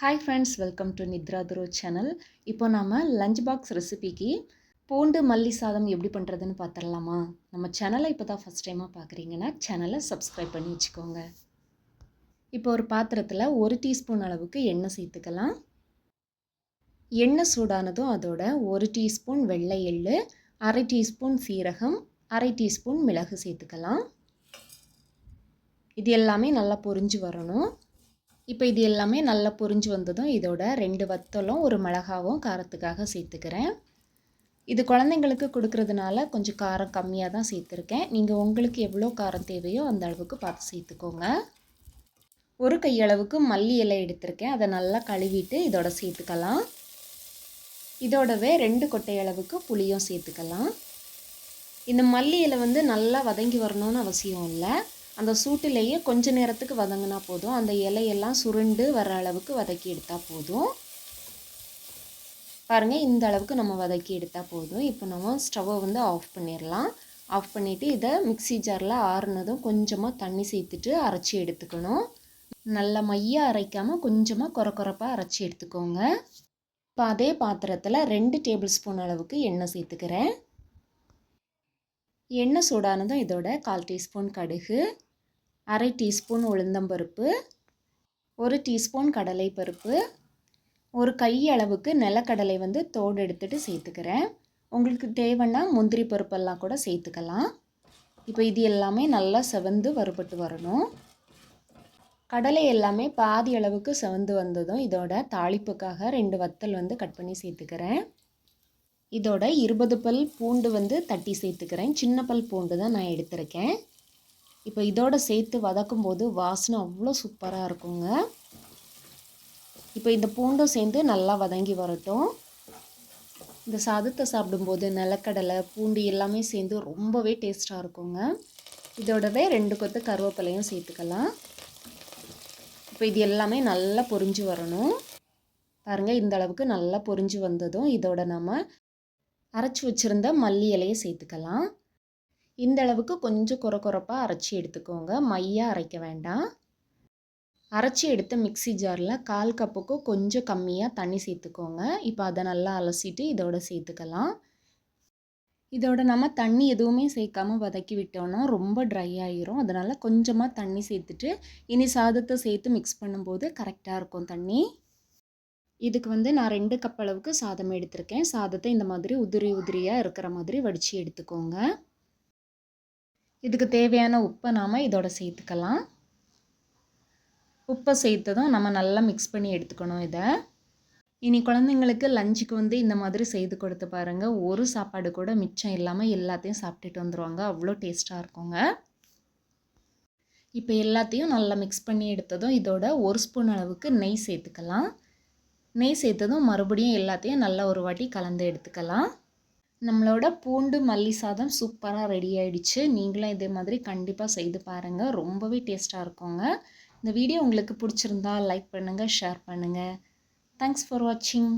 Hi friends welcome to Nithra துரோ channel இப்போ நம்ம lunch box ரெசிபிக்கு பூண்டு மல்லி சாதம் எப்படி பண்ணுறதுன்னு பார்த்துடலாமா நம்ம சேனலை இப்போ தான் ஃபஸ்ட் டைமாக பார்க்குறீங்கன்னா சேனலை சப்ஸ்கிரைப் பண்ணி வச்சுக்கோங்க. இப்போ ஒரு பாத்திரத்தில் ஒரு டீஸ்பூன் அளவுக்கு எண்ணெய் சேர்த்துக்கலாம். எண்ணெய் சூடானதும் அதோட ஒரு டீஸ்பூன் வெள்ளை எள்ளு அரை டீஸ்பூன் சீரகம் அரை டீஸ்பூன் மிளகு சேர்த்துக்கலாம். இது எல்லாமே நல்லா பொரிஞ்சு வரணும். இப்போ இது எல்லாமே நல்லா பொரிஞ்சு வந்ததும் இதோட ரெண்டு வத்தலும் ஒரு மிளகாவும் காரத்துக்காக சேர்த்துக்கிறேன். இது குழந்தைங்களுக்கு கொடுக்கறதுனால கொஞ்சம் காரம் கம்மியாக தான் சேர்த்துருக்கேன். நீங்கள் உங்களுக்கு எவ்வளோ காரம் தேவையோ அந்த அளவுக்கு பார்த்து சேர்த்துக்கோங்க. ஒரு கையளவுக்கு மல்லி இலை எடுத்திருக்கேன். அதை நல்லா கழுவிட்டு இதோட சேர்த்துக்கலாம். இதோடவே ரெண்டு கொட்டை அளவுக்கு புளியும் சேர்த்துக்கலாம். இந்த மல்லி இலை வந்து நல்லா வதங்கி வரணும்னு அவசியம் இல்லை. அந்த சூட்டிலேயே கொஞ்ச நேரத்துக்கு வதங்கினா போதும். அந்த இலையெல்லாம் சுருண்டு வர அளவுக்கு வதக்கி எடுத்தால் போதும். பாருங்கள் இந்த அளவுக்கு நம்ம வதக்கி எடுத்தால் போதும். இப்போ நம்ம ஸ்டவ்வை வந்து ஆஃப் பண்ணிடலாம். ஆஃப் பண்ணிவிட்டு இதை மிக்சி ஜாரில் ஆறுனதும் கொஞ்சமாக தண்ணி சேர்த்துட்டு அரைச்சி எடுத்துக்கணும். நல்ல மையாக அரைக்காமல் கொஞ்சமாக குறை குறைப்பாக அரைச்சி எடுத்துக்கோங்க. இப்போ அதே பாத்திரத்தில் ரெண்டு டேபிள் ஸ்பூன் அளவுக்கு எண்ணெய் சேர்த்துக்கிறேன். எண்ணெய் சூடானதும் இதோட கால் டீஸ்பூன் கடுகு. அரை டீஸ்பூன் உளுந்தம்பருப்பு ஒரு டீஸ்பூன் கடலைப்பருப்பு ஒரு கை அளவுக்கு நிலக்கடலை வந்து தோடு எடுத்துகிட்டு சேர்த்துக்கிறேன். உங்களுக்கு தேவைன்னா முந்திரி பருப்பெல்லாம் கூட சேர்த்துக்கலாம். இப்போ இது எல்லாமே நல்லா செவந்து வறுபட்டு வரணும். கடலை எல்லாமே பாதி அளவுக்கு செவந்து வந்ததும் இதோட தாளிப்புக்காக ரெண்டு வத்தல் வந்து கட் பண்ணி சேர்த்துக்கிறேன். இதோட இருபது பல் பூண்டு வந்து தட்டி சேர்த்துக்கிறேன். சின்ன பல் பூண்டு தான் நான் எடுத்திருக்கேன். இப்போ இதோட சேர்த்து வதக்கும் போது வாசனை அவ்வளோ சூப்பராக இருக்குங்க. இப்போ இந்த பூண்டும் சேர்ந்து நல்லா வதங்கி வரட்டும். இந்த சாதத்தை சாப்பிடும்போது நிலக்கடலை பூண்டு எல்லாமே சேர்ந்து ரொம்பவே டேஸ்ட்டாக இருக்குங்க. இதோடவே ரெண்டு கொத்து கருவேப்பிலையும் சேர்த்துக்கலாம். இப்போ இது எல்லாமே நல்லா பொரிஞ்சு வரணும். பாருங்கள் இந்த அளவுக்கு நல்லா பொரிஞ்சு வந்ததும் இதோட நம்ம அரைச்சி வச்சுருந்த மல்லி இலையை சேர்த்துக்கலாம். இந்த அளவுக்கு கொஞ்சம் குறை குறைப்பாக அரைச்சி எடுத்துக்கோங்க. மையாக அரைக்க வேண்டாம். அரைச்சி எடுத்த மிக்சி ஜாரில் கால் கப்புக்கு கொஞ்சம் கம்மியாக தண்ணி சேர்த்துக்கோங்க. இப்போ அதை நல்லா அலசிட்டு இதோட சேர்த்துக்கலாம். இதோட நம்ம தண்ணி எதுவுமே சேர்க்காமல் வதக்கி விட்டோம்னா ரொம்ப ட்ரை ஆகிரும் அதனால் கொஞ்சமாக தண்ணி சேர்த்துட்டு இனி சாதத்தை சேர்த்து மிக்ஸ் பண்ணும்போது கரெக்டாக இருக்கும் தண்ணி. இதுக்கு வந்து நான் ரெண்டு கப் அளவுக்கு சாதம் எடுத்திருக்கேன். சாதத்தை இந்த மாதிரி உதிரி உதிரியாக இருக்கிற மாதிரி வடித்து எடுத்துக்கோங்க. இதுக்கு தேவையான உப்பை நாம் இதோட சேர்த்துக்கலாம். உப்பை சேர்த்ததும் நம்ம நல்லா மிக்ஸ் பண்ணி எடுத்துக்கணும் இதை. இனி குழந்தைங்களுக்கு லஞ்சுக்கு வந்து இந்த மாதிரி செய்து கொடுத்து பாருங்கள் ஒரு சாப்பாடு கூட மிச்சம் இல்லாமல் எல்லாத்தையும் சாப்பிட்டுட்டு வந்துடுவாங்க அவ்வளோ டேஸ்ட்டாக இருக்குங்க. இப்போ எல்லாத்தையும் நல்லா மிக்ஸ் பண்ணி எடுத்ததும் இதோட ஒரு ஸ்பூன் அளவுக்கு நெய் சேர்த்துக்கலாம். நெய் சேர்த்ததும் மறுபடியும் எல்லாத்தையும் நல்லா ஒரு வாட்டி கலந்து எடுத்துக்கலாம். நம்மளோட பூண்டு மல்லி சாதம் சூப்பராக ரெடி ஆயிடுச்சு. நீங்களும் இதே மாதிரி கண்டிப்பாக செய்து பாருங்கள் ரொம்பவே டேஸ்ட்டாக இருக்குங்க. இந்த வீடியோ உங்களுக்கு பிடிச்சிருந்தா லைக் பண்ணுங்கள் ஷேர் பண்ணுங்கள் தேங்க்ஸ் ஃபார் வாட்சிங்